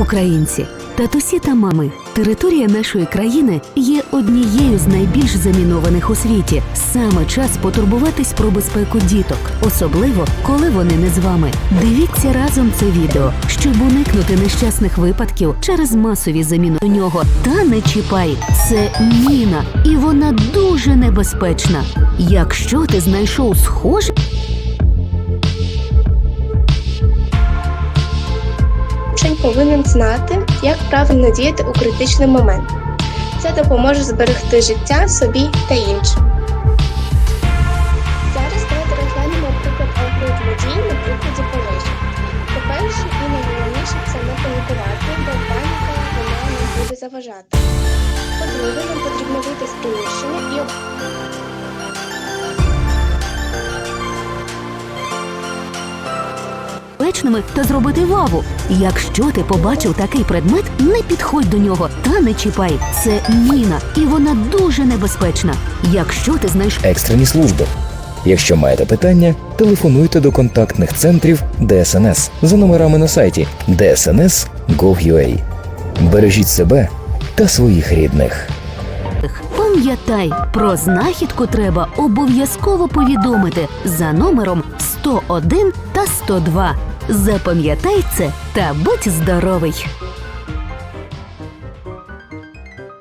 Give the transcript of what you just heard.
Українці, татусі та мами, територія нашої країни є однією з найбільш замінованих у світі. Саме час потурбуватись про безпеку діток, особливо коли вони не з вами. Дивіться разом це відео, щоб уникнути нещасних випадків через масові заміни у нього. Та не чіпай, це міна, і вона дуже небезпечна. Якщо ти знайшов схоже. Повинен знати, як правильно діяти у критичний момент. Це допоможе зберегти життя собі та іншим. Зараз давайте розглянемо приклад алгоритму дій на прикладі пожежі. По-перше, і найголовніше це не панікувати, бо паніка вона нам буде заважати. По-друге, нам потрібно вийти з приміщення і безпечними та зробити ваву. Якщо ти побачив такий предмет, не підходь до нього та не чіпай. Це міна, і вона дуже небезпечна. Якщо ти знайшов Екстрені служби. Якщо маєте питання, телефонуйте до контактних центрів ДСНС за номерами на сайті dsns.gov.ua. Бережіть себе та своїх рідних. пам'ятай, про знахідку треба обов'язково повідомити за номером 101 та 102. Запам'ятай це та будь здоровий!